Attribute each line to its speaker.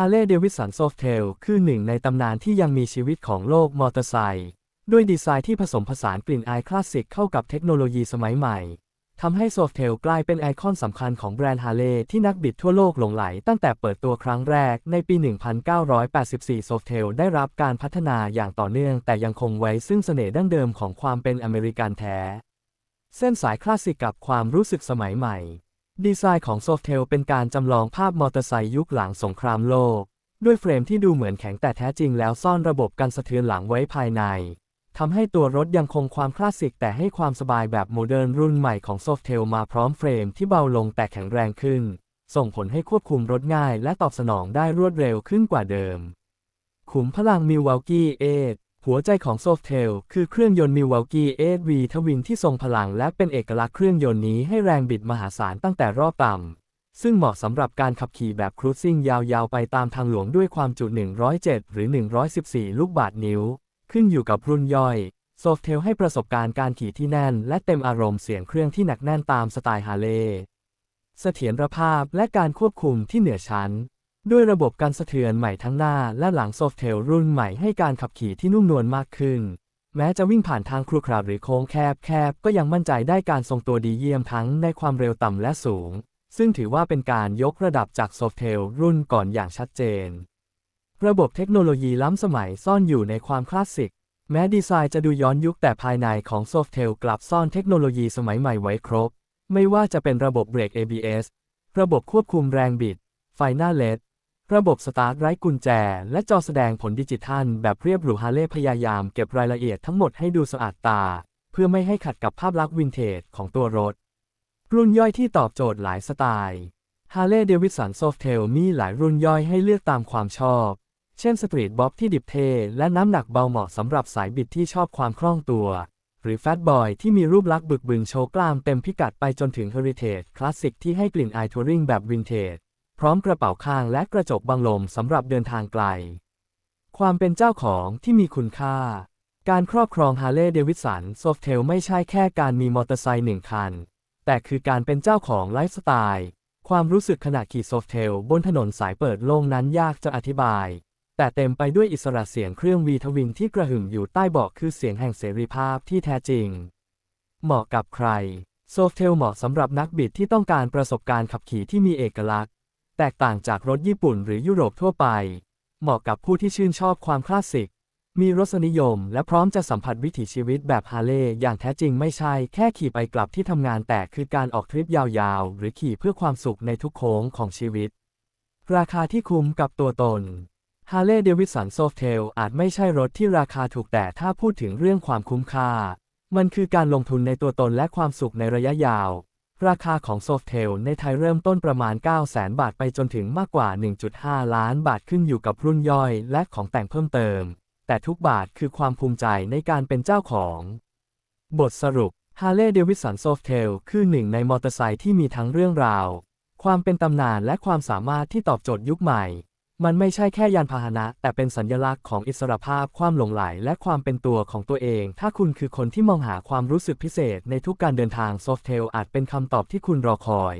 Speaker 1: Harley Davidson Softail คือหนึ่งในตำนานที่ยังมีชีวิตของโลกมอเตอร์ไซค์ด้วยดีไซน์ที่ผสมผสานกลิ่นอายคลาสสิกเข้ากับเทคโนโลยีสมัยใหม่ทำให้ Softail กลายเป็นไอคอนสำคัญของแบรนด์ Harley ที่นักบิดทั่วโลกหลงไหลตั้งแต่เปิดตัวครั้งแรกในปี 1984 Softail ได้รับการพัฒนาอย่างต่อเนื่อง แต่ยังคงไว้ซึ่งเสน่ห์ดั้งเดิมของความเป็นอเมริกันแท้ เส้นสายคลาสสิกกับความรู้สึกสมัยใหม่ ดีไซน์ของ Softail เป็นการจำลองภาพมอเตอร์ไซค์ยุคหลังสงครามโลก ด้วยเฟรมที่ดูเหมือนแข็งแต่แท้จริงแล้วซ่อนระบบกันสะเทือนหลังไว้ภายในทำให้ตัวรถยังคงความคลาสสิกแต่ให้ความสบายแบบโมเดิร์นรุ่นใหม่ของ Softail มาพร้อมเฟรมที่เบาลงแต่แข็งแรงขึ้น ส่งผลให้ควบคุมรถง่ายและตอบสนองได้รวดเร็วขึ้นกว่าเดิม ขุมพลัง Milwaukee 8 หัวใจของ Softail คือเครื่องยนต์ Milwaukee 8V ทวินที่ทรงพลังและเป็นเอกลักษณ์เครื่องยนต์นี้ให้แรงบิดมหาศาลตั้งแต่รอบต่ำ ซึ่งเหมาะสำหรับการขับขี่แบบครูซิ่งยาวๆ ไปตามทางหลวงด้วยความจุ 107 หรือ 114 ลูกบาศก์นิ้ว ขึ้นอยู่กับรุ่นย่อย Softail ให้ประสบการณ์การขี่ที่แน่น และเต็มอารมณ์เสียงเครื่องที่หนักแน่นตามสไตล์ฮาร์เลย์เสถียรภาพและการควบคุมที่เหนือชั้น ด้วยระบบการสะเทือนใหม่ทั้งหน้าและหลัง Softail รุ่นใหม่ให้การขับขี่ที่นุ่มนวลมากขึ้น แม้จะวิ่งผ่านทางครุขระหรือโค้งแคบๆก็ยังมั่นใจได้การทรงตัวดีเยี่ยมทั้งในความเร็วต่ำและสูง ซึ่งถือว่าเป็นการยกระดับจาก Softail รุ่นก่อนอย่างชัดเจน ระบบเทคโนโลยีล้ำสมัยซ่อนอยู่ในความคลาสสิก แม้ดีไซน์จะดูย้อนยุคแต่ภายในของ Softail กลับซ่อนเทคโนโลยีสมัยใหม่ไว้ครบ ไม่ว่าจะเป็นระบบเบรก ABS ระบบควบคุมแรงบิด ไฟหน้าเลด ระบบสตาร์ทไร้กุญแจ และจอแสดงผลดิจิทัล แบบเรียบหรูฮาร์เลย์พยายามเก็บรายละเอียดทั้งหมดให้ดูสะอาดตา เพื่อไม่ให้ขัดกับภาพลักษณ์วินเทจของตัวรถ รุ่นย่อยที่ตอบโจทย์หลายสไตล์ Harley Davidson Softail มีหลายรุ่นย่อยให้เลือกตามความชอบ เช่นสตรีทบ๊อบที่ดิบเท และน้ำหนักเบาเหมาะสำหรับสายบิดที่ชอบความคล่องตัว หรือแฟตบอยที่มีรูปลักษณ์บึกบึนโชว์กล้ามเต็มพิกัดไปจนถึง Heritage คลาสสิกที่ให้กลิ่นอายทัวริงแบบวินเทจ พร้อมกระเป๋าข้างและกระจกบังลมสำหรับเดินทางไกล ความเป็นเจ้าของที่มีคุณค่า การครอบครอง Harley Davidson Softail ไม่ใช่แค่การมีมอเตอร์ไซค์หนึ่งคัน แต่คือการเป็นเจ้าของไลฟ์สไตล์ ความรู้สึกขณะขี่ Softail บนถนนสายเปิดโล่งนั้นยากจะอธิบาย แต่เต็มไปด้วยอิสระเสียงเครื่องวีทวินที่กระหึ่มอยู่ใต้เบาะคือเสียงแห่งเสรีภาพที่แท้จริง เหมาะกับใคร Softail เหมาะสำหรับนักบิดที่ต้องการประสบการณ์ขับขี่ที่มีเอกลักษณ์ แตกต่างจากรถญี่ปุ่นหรือยุโรปทั่วไป เหมาะกับผู้ที่ชื่นชอบความคลาสสิก มีรสนิยม และพร้อมจะสัมผัสวิถีชีวิตแบบฮาร์เลย์อย่างแท้จริงไม่ใช่แค่ขี่ไปกลับที่ทำงานแต่คือการออกทริปยาวๆ หรือขี่เพื่อความสุขในทุกโค้งของชีวิต ราคาที่คุ้มกับตัวตน Harley Davidson Softail อาจไม่ใช่รถที่ราคาถูกแต่ถ้าพูดถึงเรื่องความคุ้มค่า มันคือการลงทุนในตัวตนและความสุขในระยะยาว ราคาของ Softail ในไทยเริ่มต้นประมาณ 9 0 0แสนบาทไปจนถึงมากกว่า 1.5 ล้านบาทขึ้นอยู่กับรุ่นย่อยและของแต่งเพิ่มเติม แต่ทุกบาทคือความภูมิใจในการเป็นเจ้าของ บทสรุป Harley Davidson Softail คือหนึ่งในมอเตอร์ไซค์ที่มีทั้งเรื่องราว ความเป็นตำนานและความสามารถที่ตอบโจทย์ยุคใหม่ มันไม่ใช่แค่ยานพาหนะ แต่เป็นสัญลักษณ์ของอิสรภาพความหลงไหล และความเป็นตัวของตัวเอง ถ้าคุณคือคนที่มองหาความรู้สึกพิเศษในทุกการเดินทางซอฟเทลอาจเป็นคำตอบที่คุณรอคอย